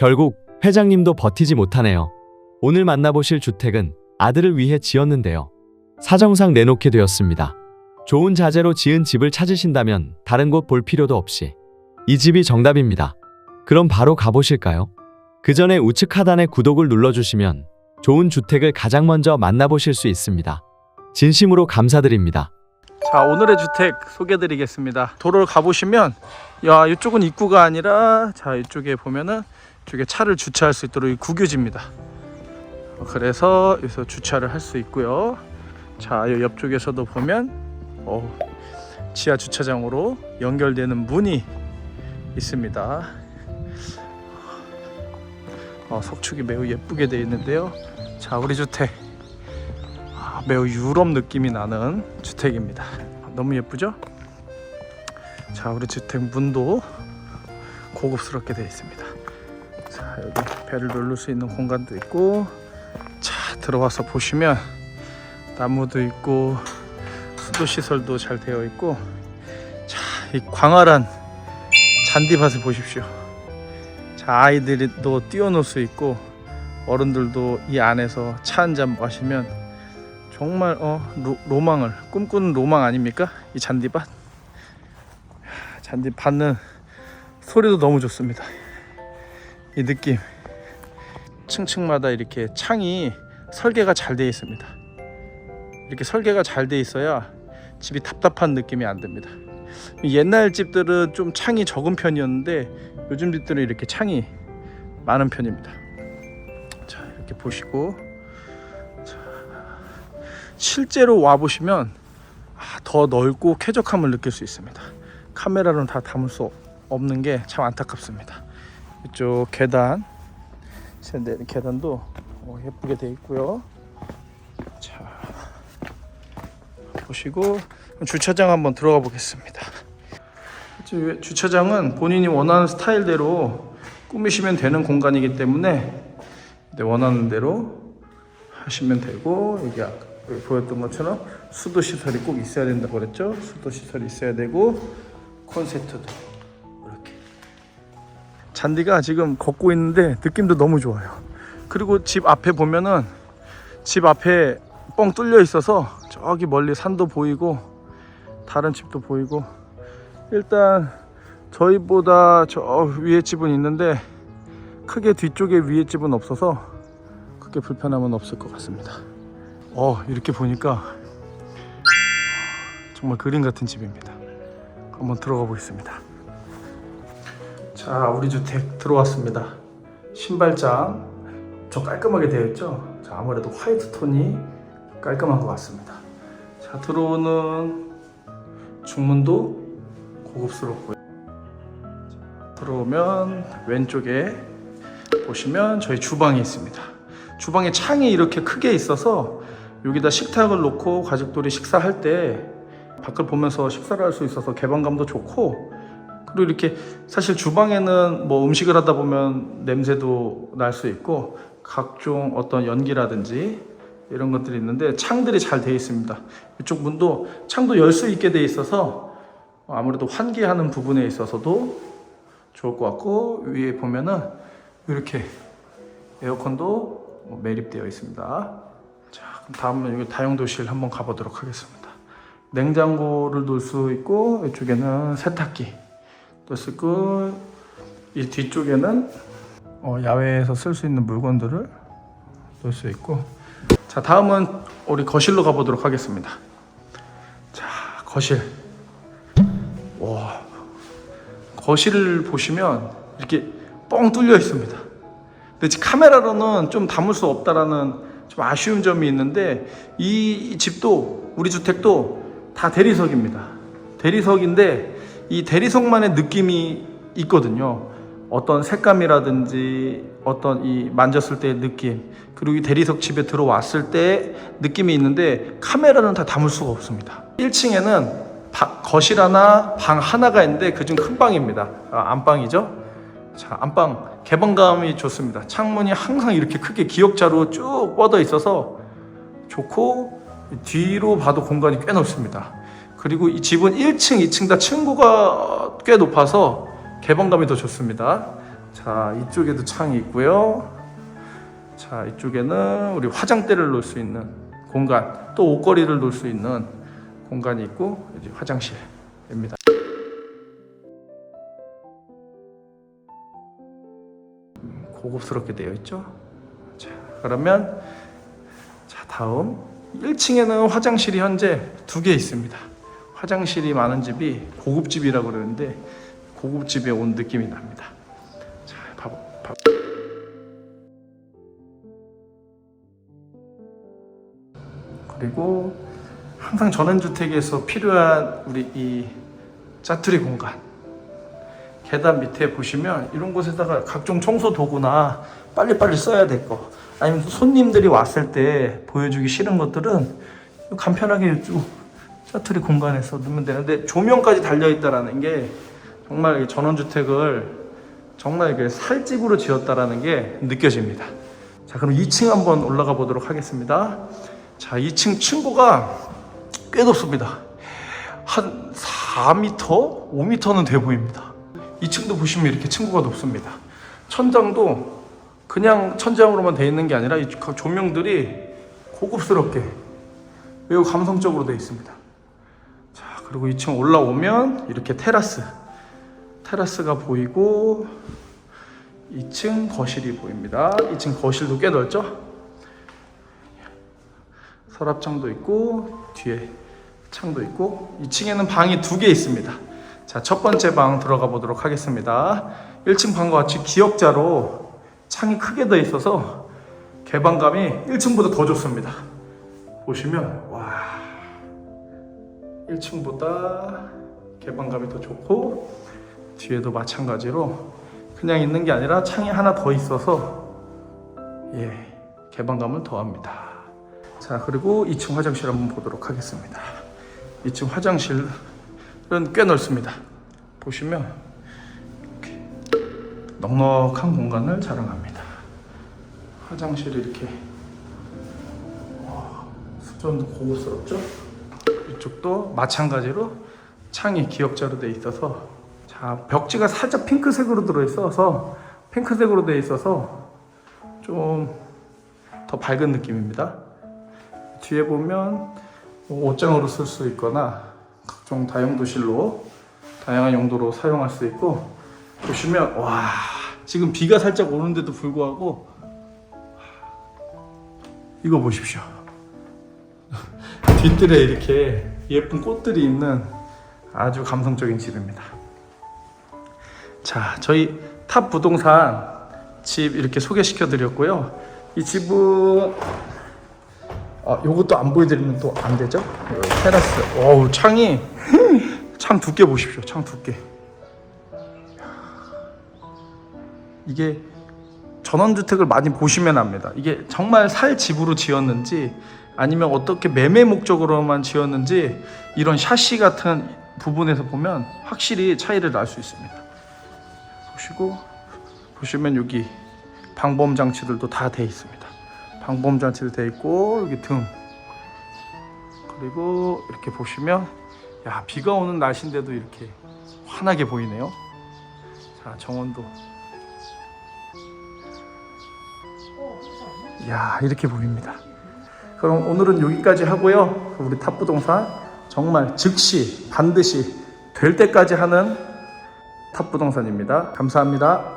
결국 회장님도 버티지 못하네요. 오늘 만나보실 주택은 아들을 위해 지었는데요. 사정상 내놓게 되었습니다. 좋은 자재로 지은 집을 찾으신다면 다른 곳 볼 필요도 없이 이 집이 정답입니다. 그럼 바로 가보실까요? 그 전에 우측 하단에 구독을 눌러주시면 좋은 주택을 가장 먼저 만나보실 수 있습니다. 진심으로 감사드립니다. 자 오늘의 주택 소개드리겠습니다 도로를 가보시면 야 이쪽은 입구가 아니라 자 이쪽에 보면은 이 쪽에 차를 주차할 수 있도록 이 구교지입니다 그래서 여기서 주차를 할 수 있고요 자 이 옆쪽에서도 보면 어, 지하 주차장으로 연결되는 문이 있습니다 어, 석축이 매우 예쁘게 되어 있는데요 자 우리 주택 아, 매우 유럽 느낌이 나는 주택입니다. 너무 예쁘죠? 자, 우리 주택 문도 고급스럽게 되어 있습니다. 자, 여기 배를 누를 수 있는 공간도 있고, 자, 들어와서 보시면 나무도 있고, 수도 시설도 잘 되어 있고, 자, 이 광활한 잔디밭을 보십시오. 자, 아이들도 뛰어놀 수 있고, 어른들도 이 안에서 차 한 잔 마시면 정말 어 로, 로망을 꿈꾸는 로망 아닙니까? 이 잔디밭 잔디밭은 소리도 너무 좋습니다. 이 느낌 층층마다 이렇게 창이 설계가 잘 되어 있습니다. 이렇게 설계가 잘 되어 있어야 집이 답답한 느낌이 안 듭니다. 옛날 집들은 좀 창이 적은 편이었는데 요즘 집들은 이렇게 창이 많은 편입니다. 자 이렇게 보시고 실제로 와 보시면 아, 더 넓고 쾌적함을 느낄 수 있습니다. 카메라로는 다 담을 수 없는 게 참 안타깝습니다. 이쪽 계단, 샌드 계단도 어, 예쁘게 되어 있고요. 자 보시고 주차장 한번 들어가 보겠습니다. 주- 주차장은 본인이 원하는 스타일대로 꾸미시면 되는 공간이기 때문에 네, 원하는 대로 하시면 되고 여기 아까 보였던 것처럼 수도 시설이 꼭 있어야 된다고 그랬죠? 수도 시설이 있어야 되고 콘센트도 잔디가 지금 걷고 있는데 느낌도 너무 좋아요. 그리고 집 앞에 보면은 집 앞에 뻥 뚫려 있어서 저기 멀리 산도 보이고 다른 집도 보이고 일단 저희보다 저 위에 집은 있는데 크게 뒤쪽에 위에 집은 없어서 크게 불편함은 없을 것 같습니다. 어 이렇게 보니까 정말 그림 같은 집입니다. 한번 들어가 보겠습니다. 자 우리 주택 들어왔습니다. 신발장 저 깔끔하게 되어 있죠. 자 아무래도 화이트 톤이 깔끔한 것 같습니다. 자 들어오는 중문도 고급스럽고요. 자, 들어오면 왼쪽에 보시면 저희 주방이 있습니다. 주방에 창이 이렇게 크게 있어서 여기다 식탁을 놓고 가족들이 식사할 때 밖을 보면서 식사를 할 수 있어서 개방감도 좋고 그리고 이렇게 사실 주방에는 뭐 음식을 하다 보면 냄새도 날 수 있고 각종 어떤 연기라든지 이런 것들이 있는데 창들이 잘 되어 있습니다. 이쪽 문도 창도 열 수 있게 되어 있어서 아무래도 환기하는 부분에 있어서도 좋을 것 같고 위에 보면은 이렇게 에어컨도 뭐 매립되어 있습니다. 자, 그럼 다음은 여기 다용도실 한번 가보도록 하겠습니다. 냉장고를 놓을 수 있고 이쪽에는 세탁기 수 있고 이 뒤쪽에는 어, 야외에서 쓸 수 있는 물건들을 놓을 수 있고 자 다음은 우리 거실로 가보도록 하겠습니다. 자 거실 와 거실을 보시면 이렇게 뻥 뚫려 있습니다. 근데 카메라로는 좀 담을 수 없다라는 좀 아쉬운 점이 있는데 이 집도 우리 주택도 다 대리석입니다. 대리석인데 이 대리석만의 느낌이 있거든요. 어떤 색감이라든지 어떤 이 만졌을 때의 느낌 그리고 이 대리석 집에 들어왔을 때 느낌이 있는데 카메라는 다 담을 수가 없습니다. 1층에는 거실 하나, 방 하나가 있는데 그중 큰 방입니다. 아, 안방이죠. 자, 안방 개방감이 좋습니다. 창문이 항상 이렇게 크게 기역자로 쭉 뻗어 있어서 좋고 뒤로 봐도 공간이 꽤 넓습니다. 그리고 이 집은 1층, 2층 다 층고가 꽤 높아서 개방감이 더 좋습니다. 자 이쪽에도 창이 있고요. 자 이쪽에는 우리 화장대를 놓을 수 있는 공간, 또 옷걸이를 놓을 수 있는 공간이 있고 이제 화장실입니다. 음, 고급스럽게 되어 있죠. 자 그러면 자 다음 1층에는 화장실이 현재 두 개 있습니다. 화장실이 많은 집이 고급집이라고 그러는데 고급집에 온 느낌이 납니다. 자, 봐, 봐. 그리고 항상 전원주택에서 필요한 우리 이 짜투리 공간 계단 밑에 보시면 이런 곳에다가 각종 청소 도구나 빨리빨리 써야 될 거 아니면 손님들이 왔을 때 보여주기 싫은 것들은 간편하게 쭉 짜투리 공간에서 넣으면 되는데 조명까지 달려 있다라는 게 정말 이 전원주택을 정말 살집으로 지었다라는 게 느껴집니다. 자, 그럼 2층 한번 올라가 보도록 하겠습니다. 자, 2층 층고가 꽤 높습니다. 한 4m, 5m는 돼 보입니다. 2층도 보시면 이렇게 층고가 높습니다. 천장도 그냥 천장으로만 돼 있는 게 아니라 이 조명들이 고급스럽게 매우 감성적으로 돼 있습니다. 자, 그리고 2층 올라오면 이렇게 테라스. 테라스가 보이고 2층 거실이 보입니다. 2층 거실도 꽤 넓죠? 서랍장도 있고 뒤에 창도 있고 2층에는 방이 두 개 있습니다. 자, 첫 번째 방 들어가 보도록 하겠습니다. 1층 방과 같이 기역자로 창이 크게 돼 있어서 개방감이 1층보다 더 좋습니다. 보시면 와 1층보다 개방감이 더 좋고 뒤에도 마찬가지로 그냥 있는 게 아니라 창이 하나 더 있어서 예 개방감을 더합니다. 자 그리고 2층 화장실 한번 보도록 하겠습니다. 2층 화장실은 꽤 넓습니다. 보시면 이렇게 넉넉한 공간을 자랑합니다. 화장실이 이렇게 와, 수전도 고급스럽죠? 이쪽도 마찬가지로 창이 기역자로 되어 있어서 자 벽지가 살짝 핑크색으로 들어 있어서 핑크색으로 되어 있어서 좀 더 밝은 느낌입니다. 뒤에 보면 뭐 옷장으로 쓸 수 있거나 각종 다용도실로 다양한 용도로 사용할 수 있고 보시면 와 지금 비가 살짝 오는데도 불구하고 이거 보십시오. 뒷뜰에 이렇게 예쁜 꽃들이 있는 아주 감성적인 집입니다. 자, 저희 탑 부동산 집 이렇게 소개시켜 드렸고요. 이 집은 아, 요것도 안 보여드리면 또 안 되죠? 요 테라스. 어우, 창이 창 두께 보십시오. 창 두께. 이게 전원주택을 많이 보시면 압니다. 이게 정말 살 집으로 지었는지 아니면 어떻게 매매 목적으로만 지었는지 이런 샤시 같은 부분에서 보면 확실히 차이를 알 수 있습니다. 보시고 보시면 여기 방범 장치들도 다 돼 있습니다. 방범 장치도 돼 있고 여기 등 그리고 이렇게 보시면 야 비가 오는 날씨인데도 이렇게 환하게 보이네요. 자 정원도 야 이렇게 보입니다. 그럼 오늘은 여기까지 하고요. 우리 탑부동산 정말 즉시 반드시 될 때까지 하는 탑부동산입니다. 감사합니다.